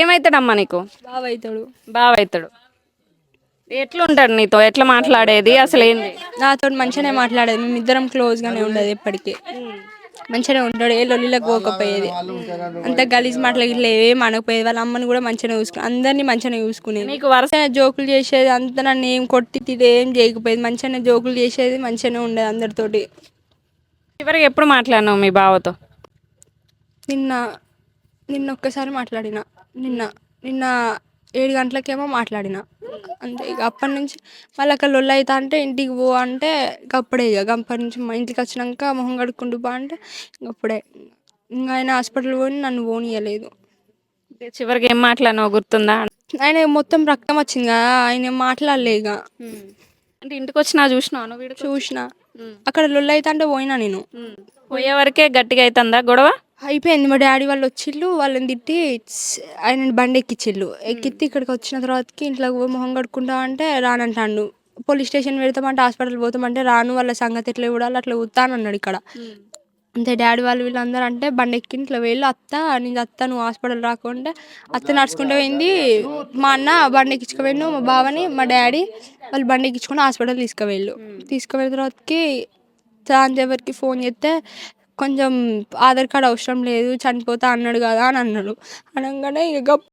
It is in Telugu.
ఏమవుతాడమ్మా నీకు? బాగా అవుతాడు బావ అవుతాడు ఎట్లుంటాడు నీతో? ఎట్లా మాట్లాడేది? అసలు ఏంది? నాతో మంచిగానే మాట్లాడేది. మేము ఇద్దరం క్లోజ్గానే ఉండేది ఎప్పటికీ. మంచిగానే ఉంటాడు. ఏ లొల్లిలకు పోకపోయేది. అంత గలీజ్ మాటలు ఇట్లా ఏం అనకపోయేది. వాళ్ళ అమ్మని కూడా మంచిగానే చూసుకుని అందరినీ మంచిగానే చూసుకునేది. నీకు వరుస మంచిగానే జోకులు చేసేది. అంత నన్ను ఏం కొట్టి తిట్టి ఏం చేయకపోయేది. మంచిగానే జోకులు చేసేది మంచిగానే ఉండేది అందరితోటి. చివరికి ఎప్పుడు మాట్లాడినావు మీ బావతో? నిన్న నిన్న ఒక్కసారి మాట్లాడిన. నిన్న నిన్న ఏడు గంటలకేమో మాట్లాడిన. అంతే ఇక అప్పటి నుంచి మళ్ళీ అక్కడ లొల్లి అవుతా అంటే ఇంటికి పో అంటే ఇక అప్పుడే ఇక. అప్పటి నుంచి మా ఇంటికి వచ్చినాక మొహం కడుక్కుంటూ పో అంటే ఇంక అప్పుడే. ఇంకా ఆయన హాస్పిటల్ పోయి నన్ను పోనీయలేదు. చివరికి ఏం మాట్లాడినావు? గుర్తుందా? ఆయన మొత్తం రక్తం వచ్చింది కదా ఆయన మాట్లాడలే ఇక. అంటే ఇంటికి వచ్చినా వీడికి చూసిన. అక్కడ లొల్లి అవుతా అంటే పోయినా నేను. పోయే వరకే గట్టిగా అవుతుందా గొడవ? అయిపోయింది. మా డాడీ వాళ్ళు వచ్చిళ్ళు వాళ్ళని తిట్టి "స్- ఆయన బండి ఎక్కిచ్చిళ్ళు. ఎక్కిత్తి ఇక్కడికి వచ్చిన తర్వాతకి ఇంట్లో మొహం కడుక్కుంటా అంటే రానంటాడు. పోలీస్ స్టేషన్ పెడతామంటే హాస్పిటల్ పోతామంటే రాను వాళ్ళ సంగతి ఎట్లా చూడాలి అట్లా అన్నాడు ఇక్కడ. అంతే డాడీ వాళ్ళు వీళ్ళందరూ అంటే బండి ఎక్కి ఇంట్లో వెళ్ళి అత్త నేను అత్త నువ్వు హాస్పిటల్ రాకుంటే అత్త నడుచుకుంటూ పోయింది. మా అన్న బండి ఎక్కించుకుపోయిండు మా బావని మా డాడీ వాళ్ళు బండి ఎక్కించుకొని హాస్పిటల్ తీసుకువెళ్ళు తీసుకువెళ్ళిన తర్వాతకి ఎవరికి ఫోన్ చేస్తే కొంచెం ఆధార్ కార్డ్ అవసరం లేదు చనిపోతా అన్నాడు కదా అని అన్నాడు. అనగానే ఇక